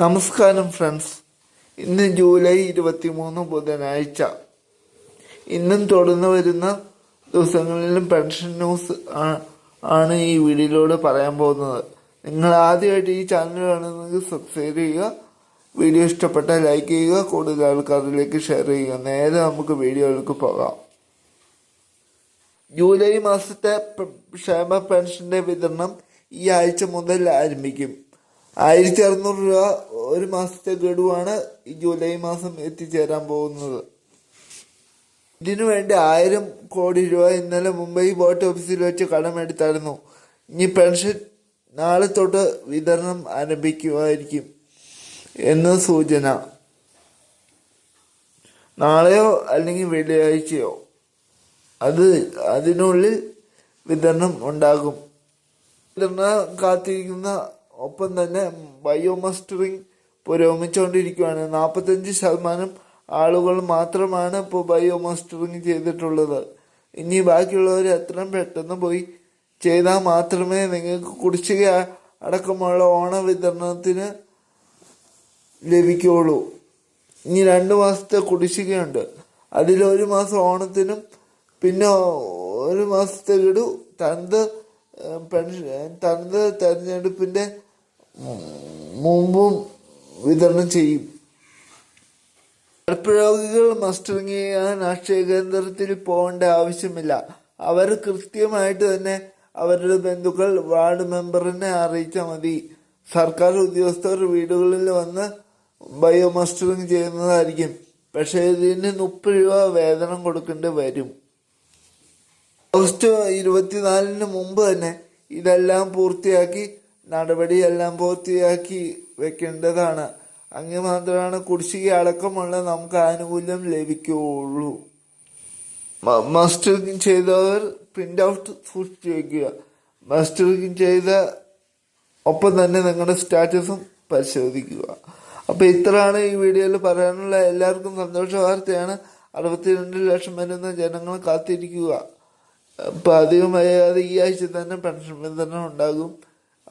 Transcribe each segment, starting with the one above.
നമസ്കാരം ഫ്രണ്ട്സ് ഇന്ന് ജൂലൈ ഇരുപത്തി മൂന്ന് ബുധനാഴ്ച. ഇന്നും തുടർന്ന് വരുന്ന ദിവസങ്ങളിലും പെൻഷൻ ന്യൂസ് ആണ് ഈ വീഡിയോയിലൂടെ പറയാൻ പോകുന്നത്. നിങ്ങൾ ആദ്യമായിട്ട് ഈ ചാനൽ കാണുന്നെങ്കിൽ സബ്സ്ക്രൈബ് ചെയ്യുക. വീഡിയോ ഇഷ്ടപ്പെട്ടാൽ ലൈക്ക് ചെയ്യുക. കൂടുതൽ ആൾക്കാരിലേക്ക് ഷെയർ ചെയ്യുക. നേരെ നമുക്ക് വീഡിയോയിലേക്ക് പോകാം. ജൂലൈ മാസത്തെ ക്ഷേമ പെൻഷന്റെ വിതരണം ഈ ആഴ്ച മുതൽ ആരംഭിക്കും. ആയിരത്തി അറുന്നൂറ് രൂപ ഒരു മാസത്തെ ഗഡുവാണ് ഈ ജൂലൈ മാസം എത്തിച്ചേരാൻ പോകുന്നത്. ഇതിനു വേണ്ടി ആയിരം കോടി രൂപ ഇന്നലെ മുംബൈ ബോട്ട് ഓഫീസിൽ വെച്ച് കടമെടുത്തായിരുന്നു. ഇനി പെൻഷൻ നാളെ തൊട്ട് വിതരണം ആരംഭിക്കുമായിരിക്കും എന്ന് സൂചന. നാളെയോ അല്ലെങ്കിൽ വെള്ളിയാഴ്ചയോ അത് അതിനുള്ളിൽ വിതരണം ഉണ്ടാകും. വിതരണം കാത്തിരിക്കുന്ന ഒപ്പം തന്നെ ബയോമസ്റ്ററിങ് പുരോഗമിച്ചുകൊണ്ടിരിക്കുകയാണ് നാൽപ്പത്തഞ്ച് ശതമാനം ആളുകൾ മാത്രമാണ് ഇപ്പോൾ ബയോമസ്റ്ററിങ് ചെയ്തിട്ടുള്ളത്. ഇനി ബാക്കിയുള്ളവർ എത്രയും പെട്ടെന്ന് പോയി ചെയ്താൽ മാത്രമേ നിങ്ങൾക്ക് കുടിശ്ശിക അടക്കമുള്ള ഓണ വിതരണത്തിന് ലഭിക്കുള്ളൂ ഇനി രണ്ട് മാസത്തെ കുടിശ്ശികയുണ്ട്. അതിലൊരു മാസം ഓണത്തിനും പിന്നെ ഒരു മാസത്തെ ഗഡു തനത് പെൻഷൻ തനത് തെരഞ്ഞെടുപ്പിന്റെ മുമ്പും വിതരണം ചെയ്യും. രോഗികൾ മസ്റ്ററിങ് ചെയ്യാൻ അക്ഷയ കേന്ദ്രത്തിൽ പോകേണ്ട ആവശ്യമില്ല. അവർ കൃത്യമായിട്ട് തന്നെ അവരുടെ ബന്ധുക്കൾ വാർഡ് മെമ്പറിനെ അറിയിച്ചാൽ മതി. സർക്കാർ ഉദ്യോഗസ്ഥർ വീടുകളിൽ വന്ന് ബയോ മസ്റ്ററിങ് ചെയ്യുന്നതായിരിക്കും. പക്ഷേ ഇതിന് മുപ്പത് രൂപ വേതനം കൊടുക്കേണ്ടി വരും. ഓഗസ്റ്റ് ഇരുപത്തിനാലിന് മുമ്പ് തന്നെ ഇതെല്ലാം പൂർത്തിയാക്കി നടപടിയെല്ലാം പൂർത്തിയാക്കി വെക്കേണ്ടതാണ്. അങ്ങ് മാത്രമാണ് കുടിശ്ശിക അടക്കമുള്ള നമുക്ക് ആനുകൂല്യം ലഭിക്കുകയുള്ളൂ. മസ്റ്ററിംഗ് ചെയ്തവർ പ്രിന്റ് ഔട്ട് സൂക്ഷിച്ചു വയ്ക്കുക മസ്റ്ററിംഗ് ചെയ്ത ഒപ്പം തന്നെ നിങ്ങളുടെ സ്റ്റാറ്റസും പരിശോധിക്കുക. അപ്പോൾ ഇത്രയാണ് ഈ വീഡിയോയിൽ പറയാനുള്ള എല്ലാവർക്കും സന്തോഷ വാർത്തയാണ്. അറുപത്തിരണ്ട് ലക്ഷം വരുന്ന ജനങ്ങൾ കാത്തിരിക്കുക. അപ്പൊ അധികം വൈകാതെ ഈ ആഴ്ച തന്നെ പെൻഷൻ വിതരണം ഉണ്ടാകും.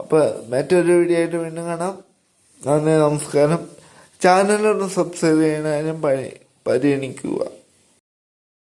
അപ്പൊ മറ്റൊരു വീഡിയോ ആയിട്ട് വീണ്ടും കാണാം. നന്ദി നമസ്കാരം. ചാനലൊന്ന് സബ്സ്ക്രൈബ് ചെയ്യണതിനും പരി പരിഗണിക്കുക.